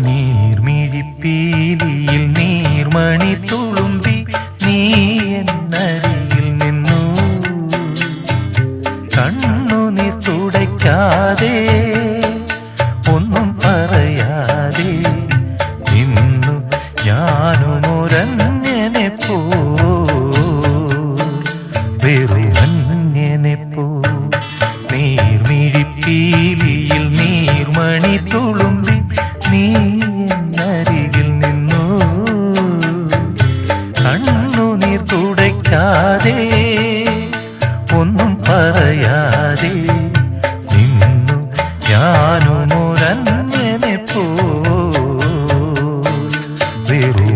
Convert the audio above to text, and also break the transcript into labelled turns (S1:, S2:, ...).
S1: നീർമിഴിപ്പീലിയിൽ നീർമണി തുളുമ്പി നീ എന്നരിയിൽ നിന്നു. കണ്ണു നീ തുടയ്ക്കാതെ ഒന്നും പറയാതെ നിന്നു. ഞാനും ഒരന്യനെ പോ വെറും അന്യനെ പോ നീർമിഴിപ്പീലിയിൽ കണ്ണീർ തുടയ്ക്കാതെ ഒന്നും പറയാതെ നിന്നു ഞാനുമൊരന്യനെ പോ വെറു